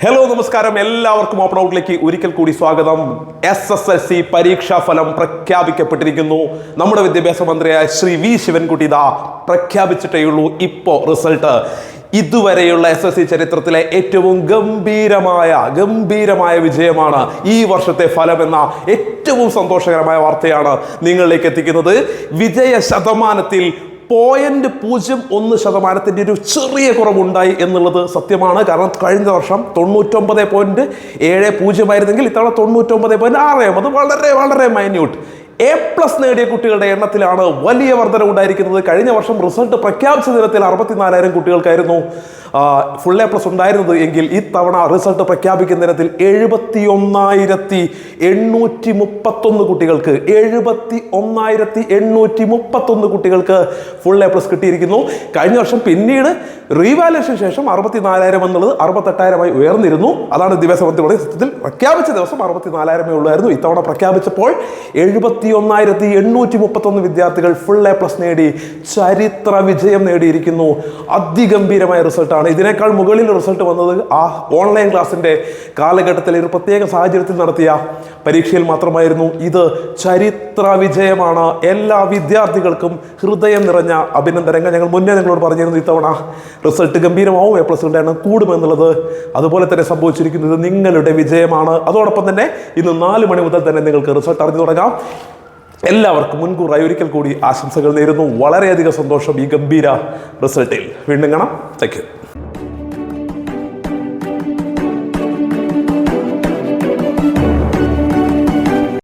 Hello നമസ്കാരം. എല്ലാവർക്കും open ഔട്ടിലേക്ക് ഒരിക്കൽ കൂടി സ്വാഗതം. എസ് എസ് എൽ സി പരീക്ഷാ ഫലം പ്രഖ്യാപിക്കപ്പെട്ടിരിക്കുന്നു. നമ്മുടെ വിദ്യാഭ്യാസ മന്ത്രിയായ ശ്രീ വി ശിവൻകുട്ടി ഇതാ പ്രഖ്യാപിച്ചിട്ടേയുള്ളൂ ഇപ്പോ റിസൾട്ട്. ഇതുവരെയുള്ള എസ് എസ് സി ചരിത്രത്തിലെ ഏറ്റവും ഗംഭീരമായ ഗംഭീരമായ വിജയമാണ് ഈ വർഷത്തെ ഫലം എന്ന ഏറ്റവും സന്തോഷകരമായ വാർത്തയാണ് നിങ്ങളിലേക്ക് എത്തിക്കുന്നത്. വിജയ ശതമാനത്തിൽ പോയിന്റ് പൂജ്യം ഒന്ന് ശതമാനത്തിന്റെ ഒരു ചെറിയ കുറവുണ്ടായി എന്നുള്ളത് സത്യമാണ്. കാരണം കഴിഞ്ഞ വർഷം തൊണ്ണൂറ്റൊമ്പത് പോയിന്റ് ഏഴ് പൂജ്യമായിരുന്നെങ്കിൽ ഇത്തവണ തൊണ്ണൂറ്റൊമ്പത് പോയിന്റ് ആറ് അത് വളരെ വളരെ മൈന്യൂട്ട് എ പ്ലസ് നേടിയ കുട്ടികളുടെ എണ്ണത്തിലാണ് വലിയ വർധന ഉണ്ടായിരിക്കുന്നത് കഴിഞ്ഞ വർഷം റിസൾട്ട് പ്രഖ്യാപിച്ച ദിനത്തിൽ അറുപത്തിനാലായിരം കുട്ടികൾക്കായിരുന്നു ഫുൾ എ പ്ലസ് ഉണ്ടായിരുന്നത് എങ്കിൽ ഇത്തവണ റിസൾട്ട് പ്രഖ്യാപിക്കുന്ന ദിനത്തിൽ എഴുപത്തി ഒന്നായിരത്തി എണ്ണൂറ്റി മുപ്പത്തൊന്ന് കുട്ടികൾക്ക് എഴുപത്തി ഒന്നായിരത്തി എണ്ണൂറ്റി മുപ്പത്തൊന്ന് കുട്ടികൾക്ക് ഫുൾ എ പ്ലസ് കിട്ടിയിരിക്കുന്നു. കഴിഞ്ഞ വർഷം പിന്നീട് റീവാലേഷൻ ശേഷം അറുപത്തിനാലായിരം എന്നുള്ളത് അറുപത്തെട്ടായിരമായി ഉയർന്നിരുന്നു. അതാണ് ദിവസമത്തിലൂടെ സത്യത്തിൽ പ്രഖ്യാപിച്ച ദിവസം അറുപത്തിനാലായിരമേ ഉള്ളായിരുന്നു. ഇത്തവണ പ്രഖ്യാപിച്ചപ്പോൾ എഴുപത്തി ഒന്നായിരത്തി എണ്ണൂറ്റി മുപ്പത്തൊന്ന് വിദ്യാർത്ഥികൾ ഫുൾ എ പ്ലസ് നേടി ചരിത്ര വിജയം നേടിയിരിക്കുന്നു. അതിഗംഭീരമായ റിസൾട്ടാണ് ഇതിനേക്കാൾ മുകളിൽ റിസൾട്ട് വന്നത് ആ ഓൺലൈൻ ക്ലാസ്സിന്റെ കാലഘട്ടത്തിൽ ഒരു പ്രത്യേക സാഹചര്യത്തിൽ നടത്തിയ പരീക്ഷയിൽ മാത്രമായിരുന്നു. ഇത് ചരിത്ര വിജയമാണ്. എല്ലാ വിദ്യാർത്ഥികൾക്കും ഹൃദയം നിറഞ്ഞ അഭിനന്ദനങ്ങൾ ഞങ്ങൾ മുന്നേ നിങ്ങളോട് പറഞ്ഞിരുന്നു ഇത്തവണ. റിസൾട്ട് ഗംഭീരമാവും എ പ്ലസുകളുടെ എണ്ണം കൂടുമെന്നുള്ളത് അതുപോലെ തന്നെ സംഭവിച്ചിരിക്കുന്നത് നിങ്ങളുടെ വിജയമാണ്. അതോടൊപ്പം തന്നെ ഇന്ന് നാല് മണി മുതൽ തന്നെ നിങ്ങൾക്ക് റിസൾട്ട് അറിഞ്ഞു തുടങ്ങാം. എല്ലാവർക്കും മുൻകൂറായി ഒരിക്കൽ കൂടി ആശംസകൾ നേരുന്നു. വളരെയധികം സന്തോഷം ഈ ഗംഭീര റിസൾട്ടിൽ. വീണ്ടും കാണാം. താങ്ക്